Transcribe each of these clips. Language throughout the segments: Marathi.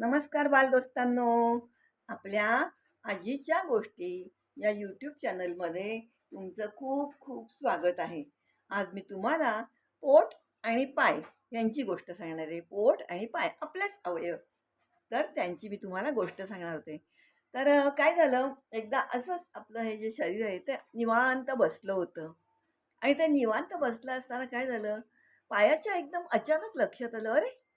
नमस्कार बालदोस्तांनो. आपल्या आजीच्या गोष्टी या यूट्यूब चॅनलमध्ये तुमचं खूप खूप स्वागत आहे. आज मी तुम्हाला पोट आणि पाय यांची गोष्ट सांगणार आहे. पोट आणि पाय आपलेच अवयव. तर त्यांची मी तुम्हाला गोष्ट सांगणार होते. तर काय झालं? एकदा असंच आपलं हे जे शरीर आहे ते निवांत बसलं होतं. आणि ते निवांत बसलं असताना काय झालं? पायाच्या एकदम अचानक लक्षात आलं अरे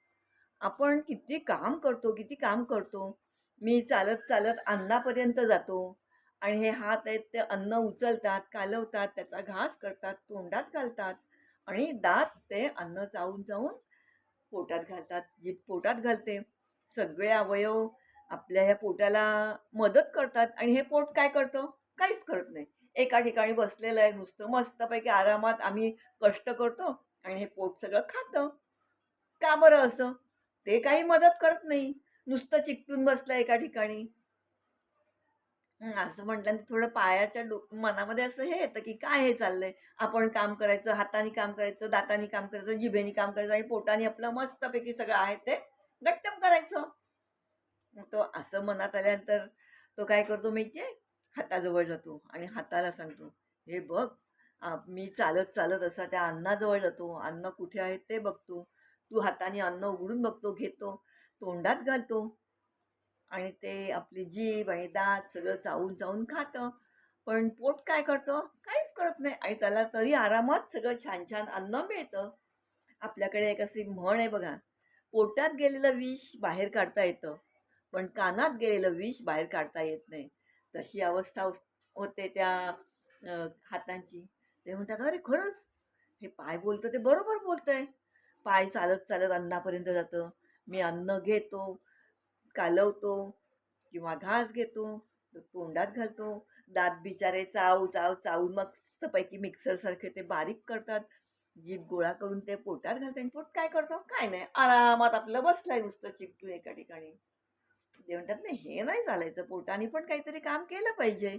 आपण किती काम करतो किती काम करतो मी चालत चालत अन्नापर्यंत जातो. आणि हे हात आहेत ते अन्न उचलतात कालवतात त्याचा घास करतात तोंडात घालतात आणि दात ते अन्न चावून चावून पोटात घालतात. जी पोटात घालते. सगळे अवयव आपल्या ह्या पोटाला मदत करतात. आणि हे पोट काय करतं? काहीच करत नाही. एका ठिकाणी बसलेलं आहे नुसतं मस्तपैकी आरामात आम्ही कष्ट करतो आणि हे पोट सगळं खातं. का बरं असं? ते काही मदत करत नाही. नुसतं चिकटून बसलं एका ठिकाणी. असं म्हटलं थोडं पायाच्या डो मनामध्ये असं हे येतं की काय हे चाललंय? आपण काम करायचं हाताने काम करायचं दाताने काम करायचं जिभेने काम करायचं आणि पोटाने आपलं मस्तपैकी सगळं आहे ते गट्टम करायचं. तो असं मनात आल्यानंतर तो काय करतो माहितीये? हाताजवळ जातो आणि हाताला सांगतो हे बघ मी चालत चालत असा त्या अन्नाजवळ जातो. अन्न कुठे आहे ते बघतो. तू हाताने अन्न उघडून बघतो घेतो तोंडात घालतो. आणि ते आपली जीभ आणि दात सगळं चावून चावून खातं. पण पोट काय करतं? काहीच करत नाही. आणि त्याला तरी आरामात सगळं छान छान अन्न मिळतं. आपल्याकडे एक अशी म्हण आहे बघा पोटात गेलेलं विष बाहेर काढता येतं पण कानात गेलेलं विष बाहेर काढता येत नाही. तशी अवस्था हो-, होते त्या हातांची. ते म्हणतात अरे खरंच? हे पाय बोलतं ते बरोबर बोलतंय. पाय चालत चालत अन्नापर्यंत जातं. मी अन्न घेतो कालवतो किंवा घास घेतो तोंडात घालतो. दात बिचारे चाव चाव चावून मग मस्तपैकी मिक्सरसारखे ते बारीक करतात. जीभ गोळा करून ते पोटात घालतात आणि पोट काय करतो? काय नाही. आरामात आपलं बसलंय नुसतं चिकटून एका ठिकाणी. ते म्हणतात नाही हे नाही चालायचं. पोटाने पण काहीतरी काम केलं पाहिजे.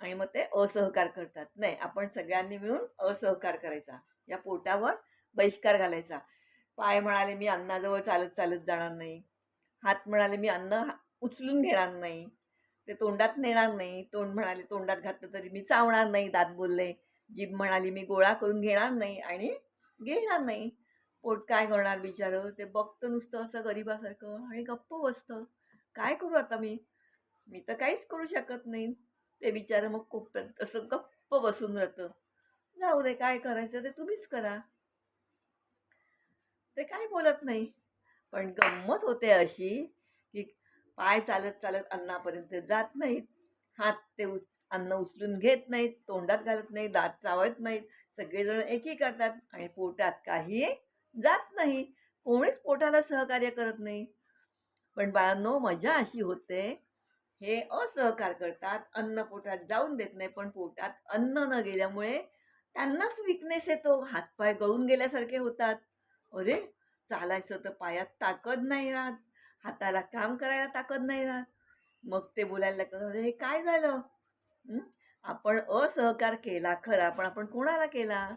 आणि मग ते असहकार करतात. नाही आपण सगळ्यांनी मिळून असहकार करायचा. या पोटावर बहिष्कार घालायचा. पाय म्हणाले मी अन्नाजवळ चालत चालत जाणार नाही. हात म्हणाले मी अन्न हा- उचलून घेणार नाही. ते तोंडात नेणार नाही. तोंड म्हणाले तोंडात घातलं तरी मी चावणार नाही. दात बोलले. जीभ म्हणाली मी गोळा करून घेणार नाही आणि घेणार नाही. पोट काय करणार बिचारं? ते बघतं नुसतं असं गरिबासारखं आणि गप्प बसतं. काय करू आता मी? मी तर काहीच करू शकत नाही. ते बिचारं मग खूप असं गप्प बसून राहतं. जाऊ दे काय करायचं ते तुम्हीच करा. ते काय बोलत नाही. पण गंमत होते अशी की पाय चालत चालत अन्नापर्यंत जात नाहीत. हात ते उच अन्न उचलून घेत नाहीत तोंडात घालत नाही दात चावत नाहीत. सगळेजण एकी करतात आणि पोटात काही जात नाही. कोणीच पोटाला सहकार्य करत नाही. पण बाळांनो मजा अशी होते हे असहकार करतात अन्न पोटात जाऊन देत नाही पण पोटात अन्न न गेल्यामुळे त्यांनाच विकनेस येतो. हातपाय गळून गेल्यासारखे होतात. अरे चालायचं तर पायात ताकद नाही राहत. हाताला काम करायला ताकद नाही राहत. मग ते बोलायला लागतात अरे हे काय झालं? आपण असहकार केला खरा पण आपण कोणाला केला?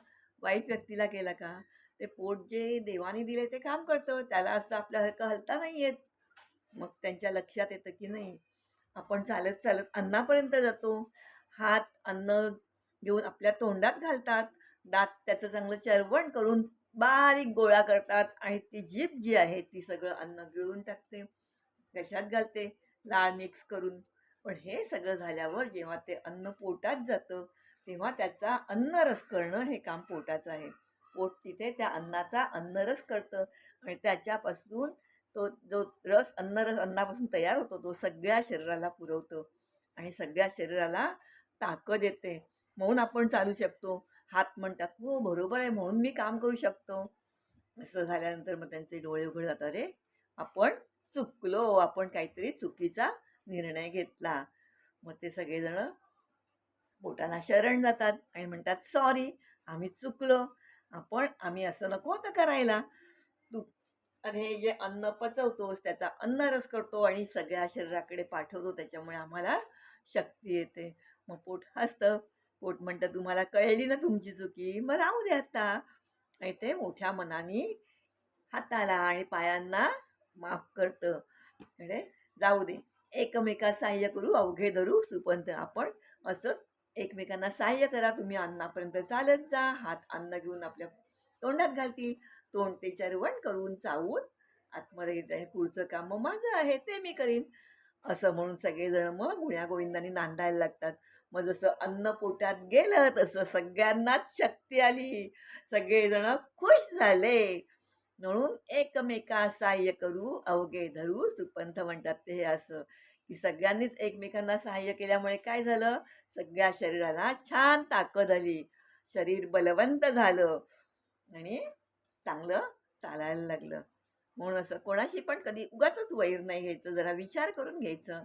वाईट व्यक्तीला केला का? ते पोट जे देवाने दिले ते काम करतं. त्याला असं आपल्यासारखं हलता नाही येत. मग त्यांच्या लक्षात येतं की नाही आपण चालत चालत अन्नापर्यंत जातो. हात अन्न घेऊन आपल्या तोंडात घालतात. दात त्याचं चांगलं चरवण करून बारीक गोळा करतात आणि ती जीभ जी आहे ती सगळं अन्न गिळून टाकते कशात घालते लाळ मिक्स करून. पण हे सगळं झाल्यावर जेव्हा ते अन्न पोटात जातं तेव्हा त्याचा अन्नरस करणं हे काम पोटाचं आहे. पोट तिथे त्या अन्नाचा अन्नरस करतं आणि त्याच्यापासून तो जो रस अन्नरस अन्नापासून तयार होतो तो सगळ्या शरीराला पुरवतो आणि सगळ्या शरीराला ताकद येते. म्हणून आपण चालू शकतो. हात म्हणतात हो बरोबर आहे म्हणून मी काम करू शकतो. असं झाल्यानंतर मग त्यांचे डोळे उघड जातात अरे आपण चुकलो आपण काहीतरी चुकीचा निर्णय घेतला. मग ते सगळेजण पोटाला शरण जातात आणि म्हणतात सॉरी आम्ही चुकलो आपण आम्ही असं नको होतं करायला. तू अरे हे जे अन्न पचवतोस त्याचा अन्न रस करतो आणि सगळ्या शरीराकडे पाठवतो त्याच्यामुळे आम्हाला शक्ती येते. मग पोट हसतं. पोट म्हणतं तुम्हाला कळली ना तुमची चुकी? मग राहू दे आता. आणि ते मोठ्या मनाने हाताला आणि पायांना माफ करतं. म्हणजे जाऊ दे. एकमेका सहाय्य करू अवघे धरू सुपंत आपण. असंच एकमेकांना सहाय्य करा. तुम्ही अन्नापर्यंत चालत जा. हात अन्न घेऊन आपल्या तोंडात घालतील. तोंड ते चरवण करून चावून आतमध्ये घेत आणि पुढचं काम मग माझं आहे. ते मी करीन. असं म्हणून सगळेजण मग गुण्यागोविंदांनी नांदायला लागतात. मग जसं अन्न पोटात गेलं तसं सगळ्यांनाच शक्ती आली. सगळेजण खुश झाले. म्हणून एकमेका सहाय्य करू अवघे धरू. सुपंथ म्हणतात ते हे असं की सगळ्यांनीच एकमेकांना सहाय्य केल्यामुळे काय झालं? सगळ्या शरीराला छान ताकद आली. शरीर बलवंत झालं आणि चांगलं चालायला लागलं. म्हणून असं कोणाशी पण कधी उगाच वैर नाही घ्यायचं. जरा विचार करून घ्यायचं.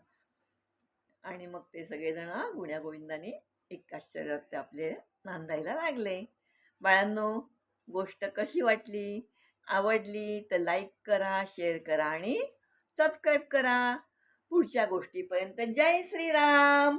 आणि मग ते सगळेजण गुण्यागोविंदाने एक आश्चर्यात ते आपले नांदायला लागले. बाळांनो गोष्ट कशी वाटली? आवडली तर लाईक करा शेअर करा आणि सबस्क्राईब करा. पुढच्या गोष्टीपर्यंत जय श्रीराम!